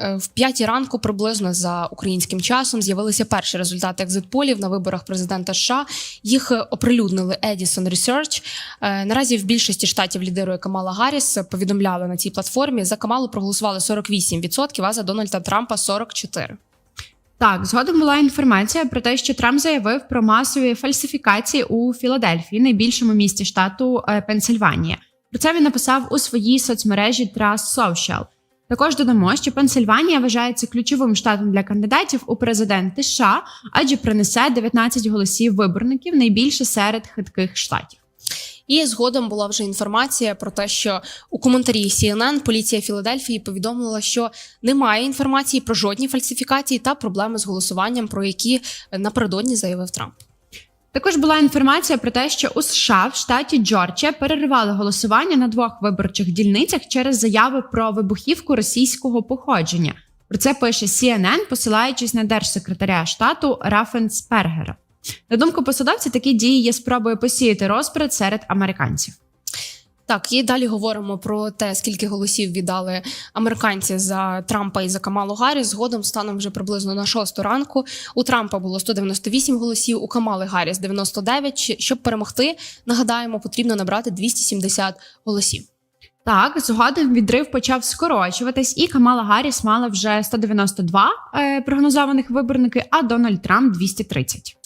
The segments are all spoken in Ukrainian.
Е, в п'ятій ранку приблизно за українським часом з'явилися перші результати екзит-полів на виборах президента США. Їх е, оприлюднили Edison Research. Е, Наразі в більшості штатів лідирує Камала Гарріс. Повідомляли на цій платформі. За Камалу проголосували 48%, а за Дональда Трампа 44%. Так, згодом була інформація про те, що Трамп заявив про масові фальсифікації у Філадельфії, найбільшому місті штату Пенсильванія. Про це він написав у своїй соцмережі Trust Social. Також додамо, що Пенсильванія вважається ключовим штатом для кандидатів у президенти США, адже принесе 19 голосів виборників найбільше серед хитких штатів. І згодом була вже інформація про те, що у коментарі CNN поліція Філадельфії повідомила, що немає інформації про жодні фальсифікації та проблеми з голосуванням, про які напередодні заявив Трамп. Також була інформація про те, що у США в штаті Джорджія перервали голосування на двох виборчих дільницях через заяви про вибухівку російського походження. Про це пише CNN, посилаючись на держсекретаря штату Рафенспергера. На думку посадовця, такі дії є спробою посіяти розбрат серед американців. Так, і далі говоримо про те, скільки голосів віддали американці за Трампа і за Камалу Гарріс. Згодом станом вже приблизно на шосту ранку. У Трампа було 198 голосів, у Камали Гарріс 99. Щ- Щоб перемогти, нагадаємо, потрібно набрати 270 голосів. Так, згодом відрив почав скорочуватись, і Камала Гарріс мала вже 192 е, прогнозованих виборники, а Дональд Трамп 230.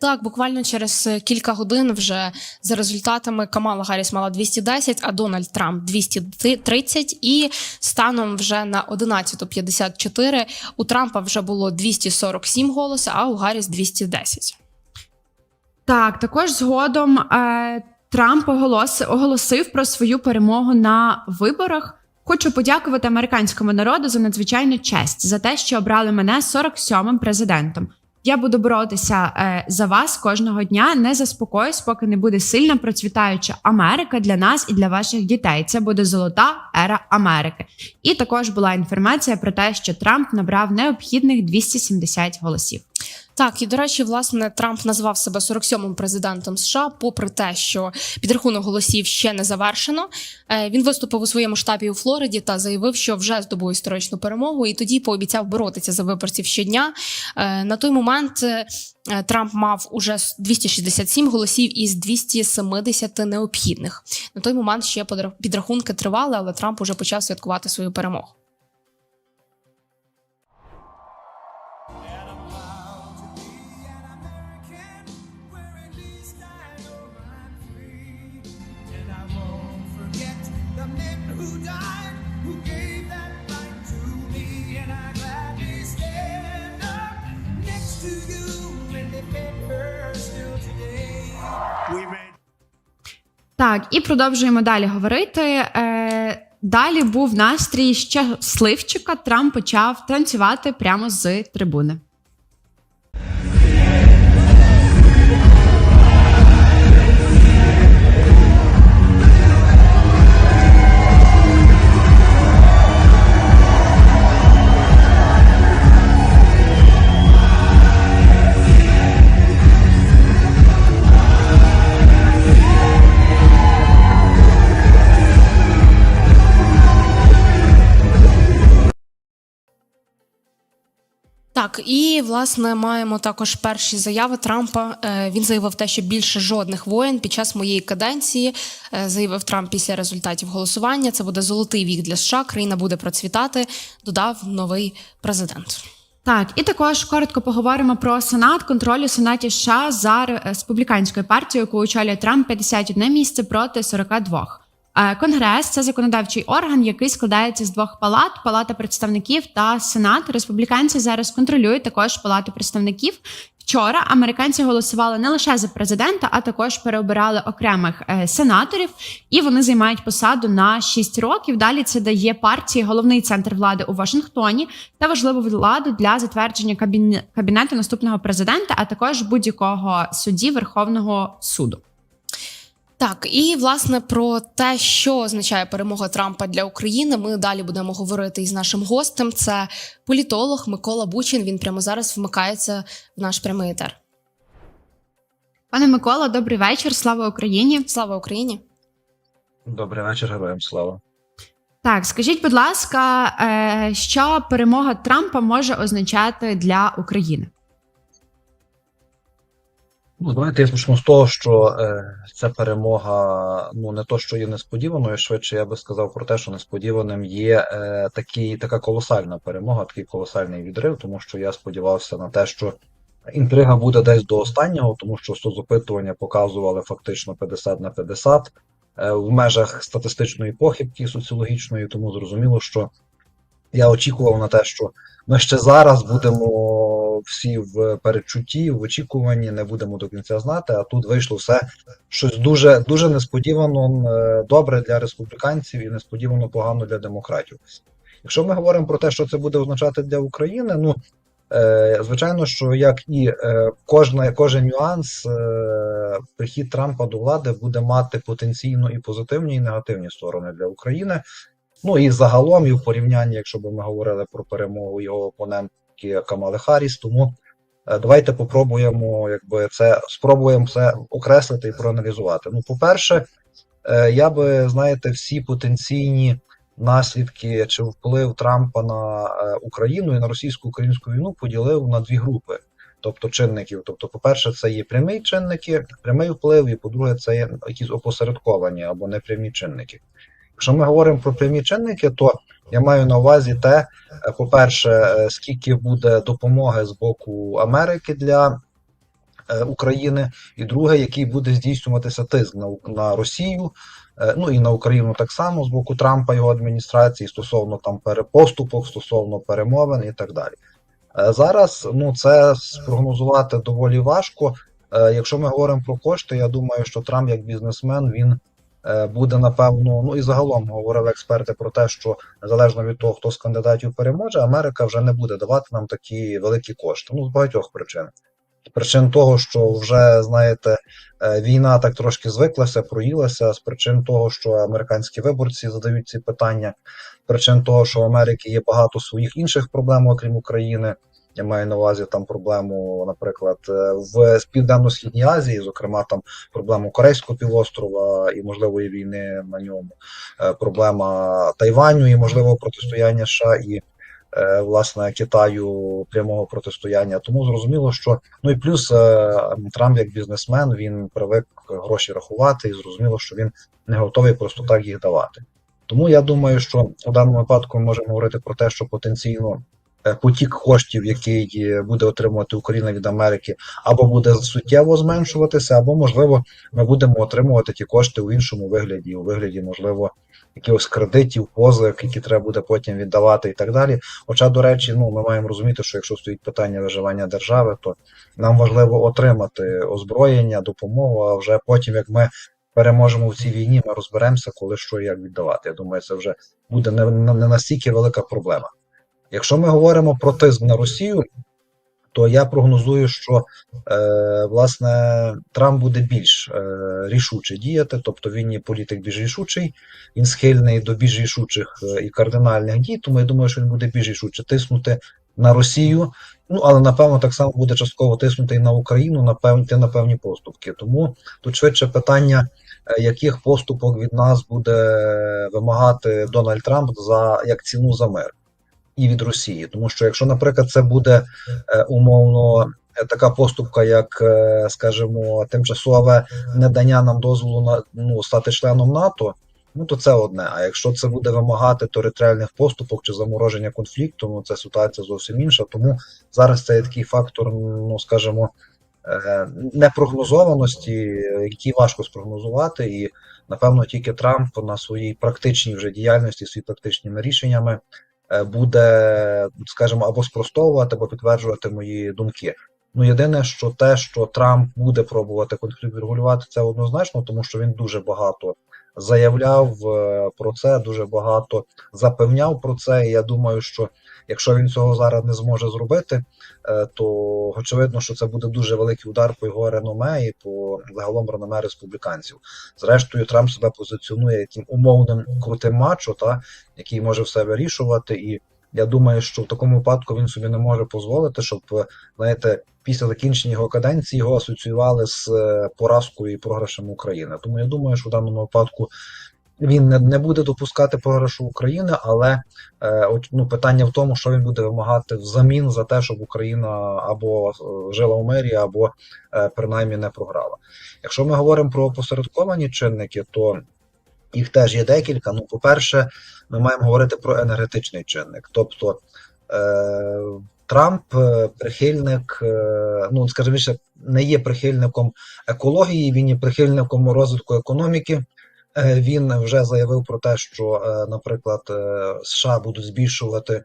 Так, буквально через е, кілька годин вже за результатами Камала Гарріс мала 210, а Дональд Трамп 230. І станом вже на 11.54 у Трампа вже було 247 голосів, а у Гарріс 210. Так, також згодом е, Трамп оголос, оголосив про свою перемогу на виборах. Хочу подякувати американському народу за надзвичайну честь за те, що обрали мене 47-м президентом. Я буду боротися е, за вас кожного дня. Не заспокоюсь, поки не буде сильна процвітаюча Америка для нас і для ваших дітей. Це буде золота ера Америки. І також була інформація про те, що Трамп набрав необхідних 270 голосів. Так, і до речі, власне, Трамп назвав себе 47-м президентом США, попри те, що підрахунок голосів ще не завершено. Е, Він виступив у своєму штабі у Флориді та заявив, що вже здобув історичну перемогу, і тоді пообіцяв боротися за виборців щодня. Е, На той момент е, Трамп мав уже 267 голосів із 270 необхідних. На той момент ще підрахунки тривали, але Трамп уже почав святкувати свою перемогу. Так, і продовжуємо далі говорити. Е, далі був настрій щасливчика. Трамп почав танцювати прямо з трибуни. І власне маємо також перші заяви Трампа. Е, Він заявив те, що більше жодних воєн під час моєї каденції е, заявив Трамп після результатів голосування. Це буде золотий вік для США. Країна буде процвітати. Додав новий президент. Так, і також коротко поговоримо про сенат контроль у сенаті США за республіканською партією, яку очолює Трамп 51 місце проти 42. Е, Конгрес це законодавчий орган, який складається з двох палат: палата представників та сенат. Республіканці зараз контролюють також палату представників. Вчора американці голосували не лише за президента, а також переобирали окремих е, сенаторів, і вони займають посаду на 6 років. Далі це дає партії головний центр влади у Вашингтоні та важливу владу для затвердження кабіне- кабінету наступного президента, а також будь-якого судді Верховного суду. Так, і власне про те, що означає перемога Трампа для України, ми далі будемо говорити із нашим гостем. Це політолог Микола Бучин. Він прямо зараз вмикається в наш прямий етер. Пане Микола, добрий вечір. Слава Україні. Слава Україні! Добрий вечір, героям слава. Так, скажіть, будь ласка, е, що перемога Трампа може означати для України? Ну, давайте я почну з того, що е, ця перемога ну не то, що є несподіваною, швидше я би сказав про те, що несподіваним є е, такий, така колосальна перемога, такий колосальний відрив, тому що я сподівався на те, що інтрига буде десь до останнього, тому що соцопитування показували фактично 50 на 50 е, в межах статистичної похибки соціологічної, тому зрозуміло, що я очікував на те, що ми ще зараз будемо всі в передчутті, в очікуванні, не будемо до кінця знати. А тут вийшло все щось дуже дуже несподівано е, добре для республіканців і несподівано погано для демократів. Якщо ми говоримо про те, що це буде означати для України, ну е, звичайно, що як і е, кожна, кожен нюанс, прихід Трампа до влади буде мати потенційно і позитивні, і негативні сторони для України. Ну і загалом, і в порівнянні, якщо б ми говорили про перемогу його опонентки Камали Харріс, тому е, давайте попробуємо, якби це спробуємо це окреслити і проаналізувати. Ну, по-перше, е, я би знаєте, всі потенційні наслідки чи вплив Трампа на е, Україну і на російсько-українську війну поділив на дві групи. Тобто чинників. Тобто, по-перше, це є прямі чинники, прямий вплив, і по-друге, це є якісь опосередковані або непрямі чинники. Якщо ми говоримо про прямі чинники, то я маю на увазі те, е, по-перше, е, скільки буде допомоги з боку Америки для е, України, і друге, який буде здійснюватися тиск на, на Росію, ну і на Україну так само з боку Трампа його адміністрації стосовно там перепоступок, стосовно перемовин і так далі. Зараз ну це спрогнозувати доволі важко. Якщо ми говоримо про кошти, я думаю, що Трамп як бізнесмен він буде напевно. Ну і загалом говорили експерти про те, що незалежно від того, хто з кандидатів переможе, Америка вже не буде давати нам такі великі кошти. Ну з багатьох причин. Причин того, що вже знаєте, е, війна так трошки звиклася, проїлася, з причин того, що американські виборці задають ці питання, причин того, що в Америки є багато своїх інших проблем, окрім України. Я маю на увазі там проблему, наприклад, е, в Південно-Східній Азії, зокрема там проблему Корейського півострова і можливої війни на ньому, е, проблема Тайваню і можливого протистояння США і е, власне Китаю прямого протистояння. Тому зрозуміло, що ну і плюс Трамп як бізнесмен він привик гроші рахувати, і зрозуміло, що він не готовий просто так їх давати. Тому я думаю, що у даному випадку ми можемо говорити про те, що потенційно потік коштів, який е, буде отримувати Україна від Америки, або буде суттєво зменшуватися, або можливо ми будемо отримувати ті кошти у іншому вигляді, у вигляді, можливо, якихось кредитів, позик, які треба буде потім віддавати і так далі. Хоча, до речі, ну ми маємо розуміти, що якщо стоїть питання виживання держави, то нам важливо отримати озброєння, допомогу, а вже потім, як ми переможемо в цій війні, ми розберемося, коли що і як віддавати. Я думаю, це вже буде не не настільки велика проблема. Якщо ми говоримо про тиск на Росію, то я прогнозую, що е, власне Трамп буде більш е, рішуче діяти, тобто він є політик більш рішучий, він схильний до більш рішучих е, і кардинальних дій, тому я думаю, що він буде більш рішуче тиснути на Росію. Ну але напевно так само буде частково тиснути і на Україну, напевно, йти на певні поступки. Тому тут швидше питання, е, яких поступок від нас буде вимагати Дональд Трамп за як ціну за мир і від Росії. Тому що якщо, наприклад, це буде е, умовно е, така поступка, як, е, скажімо, тимчасове недання нам дозволу на ну стати членом НАТО. Ну, то це одне. А якщо це буде вимагати територіальних поступок чи замороження конфлікту, ну це ситуація зовсім інша. Тому зараз це є такий фактор, ну скажімо, непрогнозованості, який важко спрогнозувати, і напевно тільки Трамп на своїй практичній вже діяльності, своїми практичними рішеннями буде, скажімо, або спростовувати, або підтверджувати мої думки. Ну, єдине, що те, що Трамп буде пробувати конфлікт регулювати, це однозначно, тому що він дуже багато заявляв е, про це, дуже багато запевняв про це. І я думаю, що якщо він цього зараз не зможе зробити, е, то очевидно, що це буде дуже великий удар по його реноме і по загалом реноме республіканців. Зрештою, Трамп себе позиціонує яким умовним крутим мачо, та який може все вирішувати. І я думаю, що в такому випадку він собі не може дозволити, щоб е, знаєте, після закінчення його каденції його асоціювали з е, поразкою і програшем України. Тому я думаю, що в даному випадку він не, буде допускати програшу України, але е, от, ну, питання в тому, що він буде вимагати взамін за те, щоб Україна або жила у мирі, або принаймні не програла. Якщо ми говоримо про посередковані чинники, то їх теж є декілька. Ну, по-перше, ми маємо говорити про енергетичний чинник. Тобто е, Трамп е, прихильник, е, ну скажімо, не є прихильником екології, він є прихильником розвитку економіки. Е, Він вже заявив про те, що, е, наприклад, е, США будуть збільшувати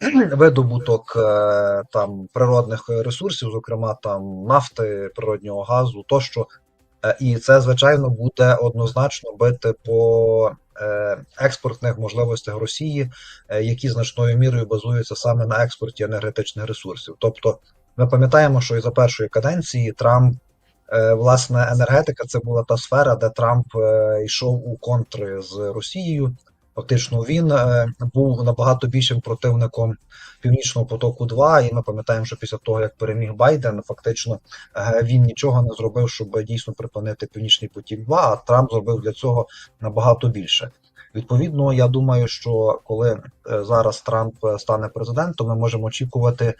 видобуток е, там природних ресурсів, зокрема там нафти, природнього газу, тощо. Е, І це, звичайно, буде однозначно бити по е, експортних можливостях Росії, е, які значною мірою базуються саме на експорті енергетичних ресурсів. Тобто, ми пам'ятаємо, що і за першої каденції Трамп, власне, енергетика це була та сфера, де Трамп йшов у контри з Росією. Фактично, він е, був набагато більшим противником Північного потоку 2 і ми пам'ятаємо, що після того, як переміг Байден, фактично е, він нічого не зробив, щоб дійсно припинити Північний потік 2 а Трамп зробив для цього набагато більше. Відповідно, я думаю, що коли е, зараз Трамп стане президентом, ми можемо очікувати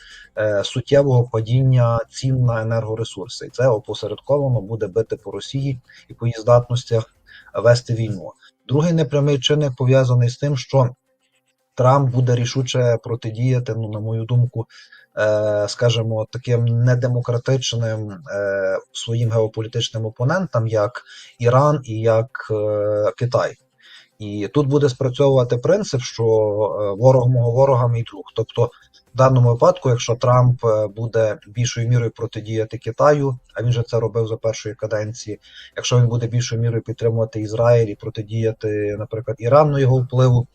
суттєвого падіння цін на енергоресурси, і це опосередковано буде бити по Росії і по її здатностях вести війну. Другий непрямий чинник пов'язаний з тим, що Трамп буде рішуче протидіяти, ну, на мою думку, е, скажімо, таким недемократичним е, своїм геополітичним опонентам, як Іран і як е, Китай. І тут буде спрацьовувати принцип, що е, ворог мого ворога мій друг. Тобто, в даному випадку, якщо Трамп е, буде більшою мірою протидіяти Китаю, а він же це робив за першої каденції, якщо він буде більшою мірою підтримувати Ізраїль і протидіяти, наприклад, Ірану його впливу,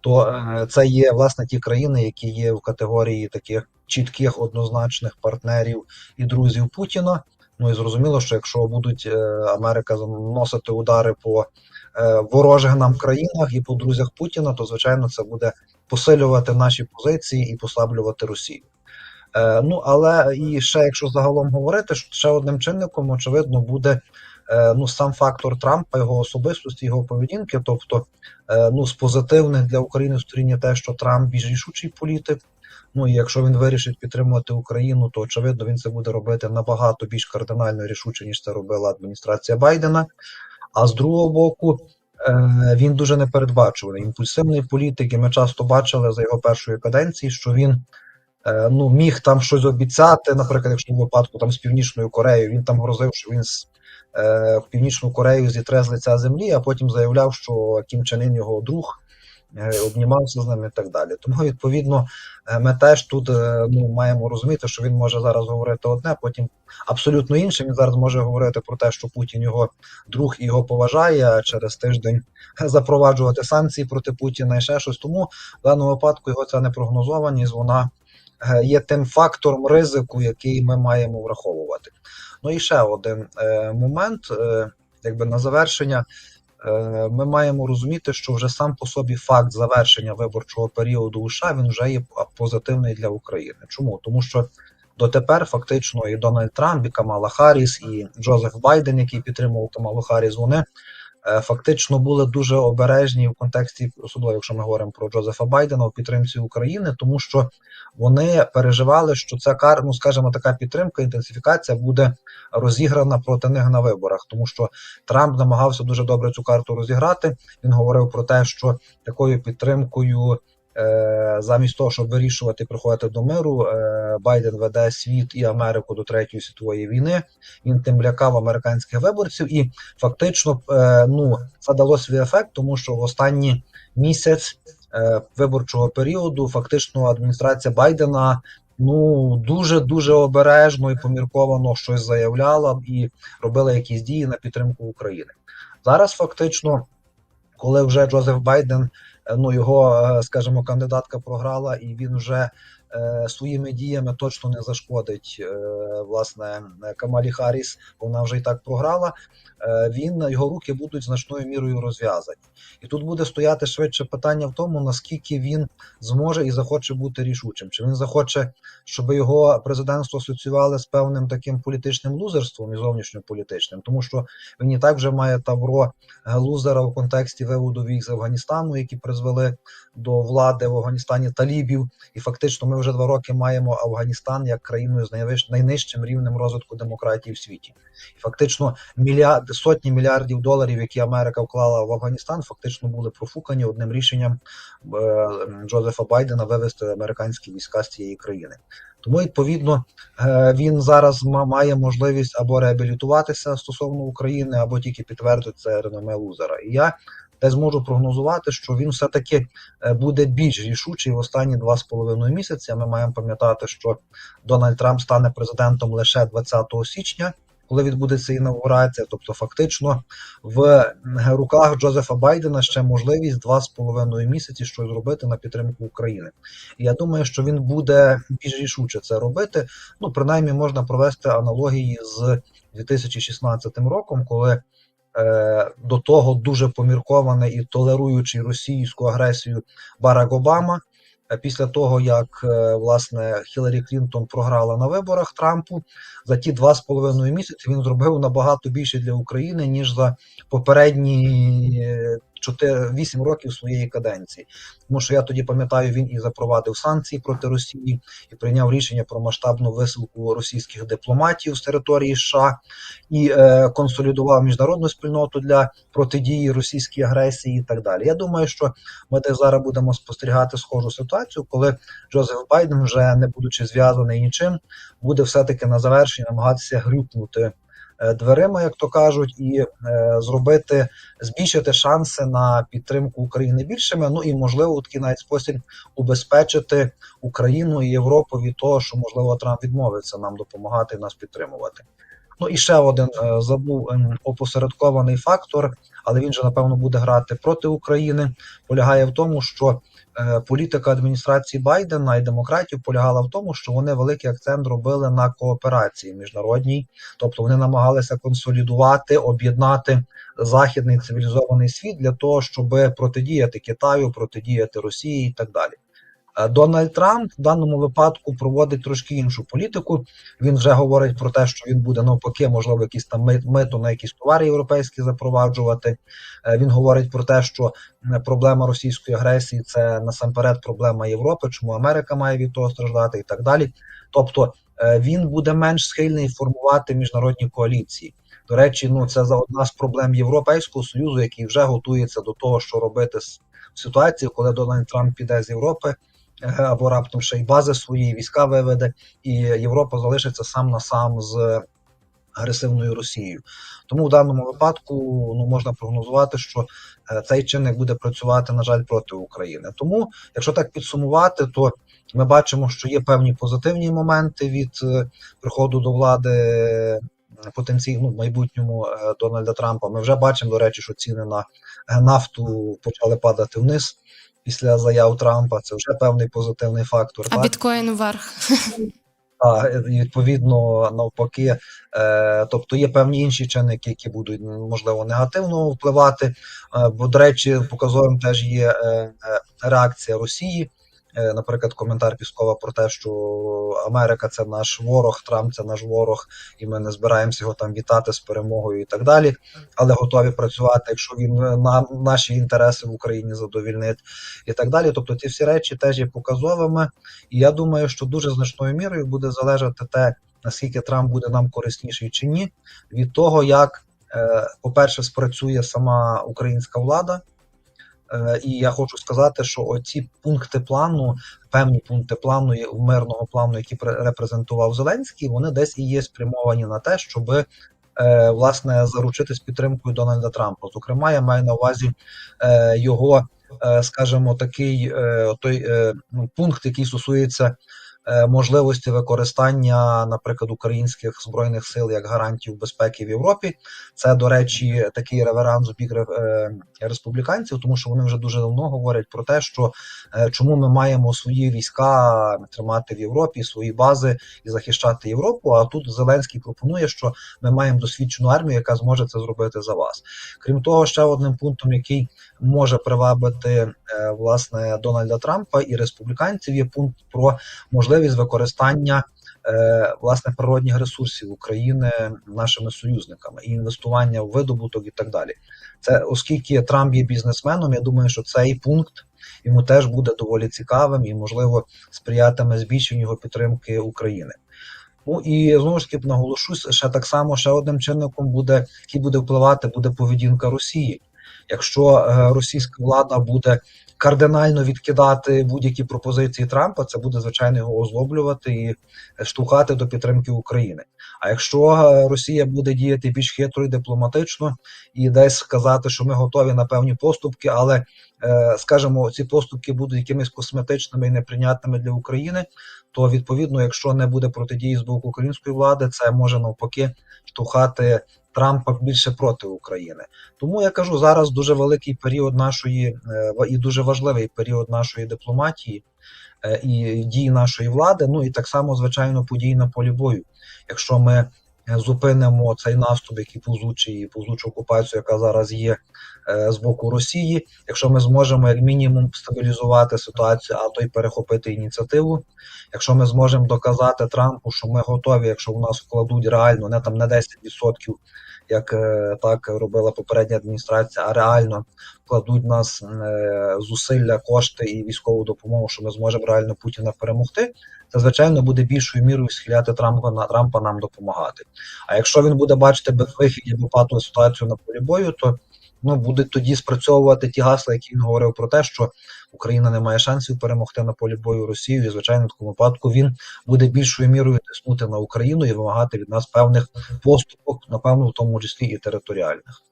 то е, це є власне ті країни, які є в категорії таких чітких однозначних партнерів і друзів Путіна. Ну і зрозуміло, що якщо будуть е, Америка наносити удари по ворожих нам країнах і по друзях Путіна, то звичайно це буде посилювати наші позиції і послаблювати Росію. Е, ну але і ще якщо загалом говорити, ще одним чинником, очевидно, буде е, ну сам фактор Трампа, його особистості, його поведінки. Тобто, е, ну з позитивних для України сторін є те, що Трамп більш рішучий політик. Ну і якщо він вирішить підтримувати Україну, то очевидно він це буде робити набагато більш кардинально рішуче, ніж це робила адміністрація Байдена. А з другого боку, він дуже непередбачуваний. Імпульсивний політик, і ми часто бачили за його першої каденції, що він е, ну, міг там щось обіцяти. Наприклад, якщо в випадку там з Північною Кореєю, він там грозив, що він з е, Північну Корею зітре з лиця землі, а потім заявляв, що Кім Чен Ін його друг. Е, Обнімався з ними і так далі. Тому, відповідно, е, ми теж тут е, ну, маємо розуміти, що він може зараз говорити одне, потім абсолютно інше. Він зараз може говорити про те, що Путін його друг і його поважає, а через тиждень запроваджувати санкції проти Путіна і ще щось. Тому в даному випадку його ця непрогнозованість вона є тим фактором ризику, який ми маємо враховувати. Ну і ще один е, момент, е, якби на завершення. Е, Ми маємо розуміти, що вже сам по собі факт завершення виборчого періоду у США він вже є позитивний для України. Чому? Тому що дотепер фактично і Дональд Трамп, і Камала Харріс, і Джозеф Байден, який підтримував Камалу Харріс, вони фактично були дуже обережні в контексті, особливо якщо ми говоримо про Джозефа Байдена у підтримці України, тому що вони переживали, що ця ну скажімо, така підтримка, інтенсифікація буде розіграна проти них на виборах, тому що Трамп намагався дуже добре цю карту розіграти. Він говорив про те, що такою підтримкою. Е, Замість того, щоб вирішувати приходити до миру, е, Байден веде світ і Америку до третьої світової війни. Він тим лякав американських виборців, і фактично, е, ну це дало свій ефект, тому що в останній місяць виборчого періоду фактично адміністрація Байдена ну дуже дуже обережно і помірковано щось заявляла і робила якісь дії на підтримку України. Зараз фактично, коли вже Джозеф Байден ну його, е, скажімо, кандидатка програла, і він вже своїми діями точно не зашкодить е, власне Камалі Харріс, вона вже і так програла. Е, він його руки будуть значною мірою розв'язані. І тут буде стояти швидше питання в тому, наскільки він зможе і захоче бути рішучим. Чи він захоче, щоб його президентство асоціювали з певним таким політичним лузерством і зовнішньополітичним, тому що він і так вже має тавро е, лузера в контексті виводу військ з Афганістану, які призвели до влади в Афганістані талібів. І фактично ми вже два роки маємо Афганістан як країною з найнижчим рівнем розвитку демократії в світі. І фактично мільярд сотні мільярдів доларів, які Америка вклала в Афганістан, фактично були профукані одним рішенням е, Джозефа Байдена вивести американські війська з цієї країни. Тому відповідно е, він зараз має можливість або реабілітуватися стосовно України, або тільки підтвердити це реноме лузера. І я десь зможу прогнозувати, що він все-таки е, буде більш рішучий в останні два з половиною місяці. Ми маємо пам'ятати, що Дональд Трамп стане президентом лише 20 січня. Коли відбудеться інаугурація, тобто фактично в руках Джозефа Байдена ще можливість два з половиною місяці щось зробити на підтримку України. Я думаю, що він буде більш рішуче це робити. Ну, принаймні, можна провести аналогії з 2016 роком, коли е, до того дуже поміркований і толеруючий російську агресію Барак Обама. е, Після того, як е, власне Хіларі Клінтон програла на виборах Трампу, за ті два з половиною місяці він зробив набагато більше для України ніж за попередні е, 4-8 років своєї каденції. Тому що я тоді пам'ятаю, він і запровадив санкції проти Росії, і прийняв рішення про масштабну висилку російських дипломатів з території США, і е, консолідував міжнародну спільноту для протидії російській агресії, і так далі. Я думаю, що ми десь зараз будемо спостерігати схожу ситуацію, коли Джозеф Байден, вже не будучи зв'язаний нічим, буде все-таки на завершення намагатися грюкнути дверима, як то кажуть, і е, зробити збільшити шанси на підтримку України більшими. Ну і можливо, у такий навіть спосіб убезпечити Україну і Європу від того, що можливо Трамп відмовиться нам допомагати нас підтримувати. Ну і ще один е, забув ем, опосередкований фактор, але він же напевно буде грати проти України. Полягає в тому, що е, політика адміністрації Байдена і демократів полягала в тому, що вони великий акцент робили на кооперації міжнародній, тобто вони намагалися консолідувати, об'єднати західний цивілізований світ для того, щоб протидіяти Китаю, протидіяти Росії і так далі. Е, Дональд Трамп в даному випадку проводить трошки іншу політику. Він вже говорить про те, що він буде навпаки, можливо, якісь там мит- мито на якісь товари європейські запроваджувати. Е, Він говорить про те, що проблема російської агресії це насамперед проблема Європи, чому Америка має від того страждати і так далі. Тобто е, він буде менш схильний формувати міжнародні коаліції. До речі, ну це за одна з проблем Європейського союзу, який вже готується до того, що робити в ситуації, коли Дональд Трамп піде з Європи. Е, Або раптом ще й бази свої війська виведе, і Європа залишиться сам на сам з агресивною Росією. Тому в даному випадку ну можна прогнозувати, що е, цей чинник буде працювати, на жаль, проти України. Тому, якщо так підсумувати, то ми бачимо, що є певні позитивні моменти від е, приходу до влади потенційно в майбутньому Дональда Трампа. Ми вже бачимо, до речі, що ціни на нафту почали падати вниз. Після заяв Трампа це вже певний позитивний фактор. А так? біткоін вверх. А відповідно навпаки, е, тобто є певні інші чинники, які будуть можливо негативно впливати. Е, бо, до речі, показовим теж є е, е, реакція Росії. Е, наприклад, коментар Піскова про те, що Америка це наш ворог, Трамп це наш ворог, і ми не збираємося його там вітати з перемогою і так далі. Але готові працювати, якщо він е, на наші інтереси в Україні задовільнить, і так далі. Тобто, ці всі речі теж є показовими. І я думаю, що дуже значною мірою буде залежати те, наскільки Трамп буде нам корисніший чи ні, від того, як, е, по-перше, спрацює сама українська влада. Е, І я хочу сказати, що оці пункти плану, певні пункти плану мирного плану, які пре- репрезентував Зеленський, вони десь і є спрямовані на те, щоб е, власне заручитись підтримкою Дональда Трампа. Зокрема, я маю на увазі е, його, скажімо, такий той ну, пункт, який стосується можливості використання, наприклад, українських збройних сил як гарантів безпеки в Європі. Це, до речі, такий реверанс бік е, республіканців, тому що вони вже дуже давно говорять про те, що е, чому ми маємо свої війська тримати в Європі, свої бази і захищати Європу. А тут Зеленський пропонує, що ми маємо досвідчену армію, яка зможе це зробити за вас. Крім того, ще одним пунктом, який може привабити е, власне Дональда Трампа і республіканців, є пункт про можливість використання. е, Власне природних ресурсів України нашими союзниками і інвестування в видобуток і так далі. Це оскільки Трамп є бізнесменом, я думаю, що цей пункт йому теж буде доволі цікавим і, можливо, сприятиме збільшенню його підтримки України. Ну і знову ж таки наголошу ще так само, ще одним чинником буде, який буде впливати, буде поведінка Росії. Якщо е, російська влада буде кардинально відкидати будь-які пропозиції Трампа, це буде звичайно його озлоблювати і штовхати до підтримки України. А якщо е, Росія буде діяти більш хитро і дипломатично і десь сказати, що ми готові на певні поступки, але е, скажімо, ці поступки будуть якимись косметичними і неприйнятними для України, то відповідно, якщо не буде протидії з боку української влади, це може навпаки штовхати Трампа більше проти України. Тому я кажу, зараз дуже великий період нашої е, і дуже важливий період нашої дипломатії е, і дії нашої влади. Ну і так само, звичайно, події на полі бою. Якщо ми е, зупинимо цей наступ, який повзучий повзучу окупацію, яка зараз є з боку Росії, якщо ми зможемо як мінімум стабілізувати ситуацію, а то й перехопити ініціативу. Якщо ми зможемо доказати Трампу, що ми готові, якщо в нас вкладуть реально не там не 10%, як е, так робила попередня адміністрація, а реально кладуть нас е, зусилля, кошти і військову допомогу, що ми зможемо реально Путіна перемогти. Це звичайно буде більшою мірою схиляти Трампа на Трампа нам допомагати. А якщо він буде бачити безвихідь або патову ситуацію на полі бою, то ну будуть тоді спрацьовувати ті гасла, які він говорив про те, що Україна не має шансів перемогти на полі бою Росію. І звичайно, в такому випадку він буде більшою мірою тиснути на Україну і вимагати від нас певних поступок, напевно, в тому числі і територіальних.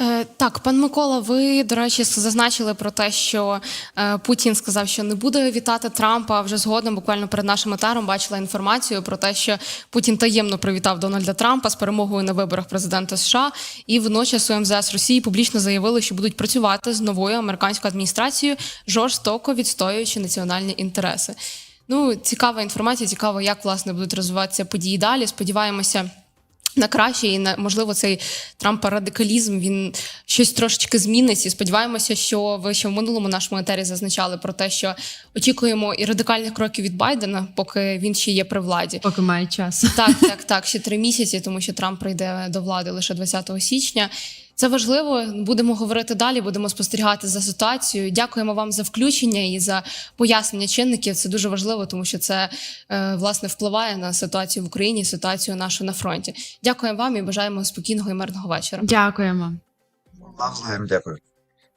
Е, так, пан Микола, ви, до речі, зазначили про те, що е, Путін сказав, що не буде вітати Трампа. Вже згодом, буквально перед нашим етером, бачила інформацію про те, що Путін таємно привітав Дональда Трампа з перемогою на виборах президента США. І водночас МЗС Росії публічно заявили, що будуть працювати з новою американською адміністрацією, жорстоко відстоюючи національні інтереси. Ну, цікава інформація, цікаво, як власне будуть розвиватися події далі. Сподіваємося. На краще і на можливо цей Трампа радикалізм він щось трошечки змінить. І сподіваємося, що ви ще в минулому нашому етері зазначали про те, що очікуємо і радикальних кроків від Байдена, поки він ще є при владі. Поки має час. Так, так, так, ще три місяці, тому що Трамп прийде до влади лише 20 січня. Це важливо. Будемо говорити далі, будемо спостерігати за ситуацією. Дякуємо вам за включення і за пояснення чинників. Це дуже важливо, тому що це е, власне впливає на ситуацію в Україні, ситуацію нашу на фронті. Дякуємо вам і бажаємо спокійного і мирного вечора. Дякуємо. Дякую.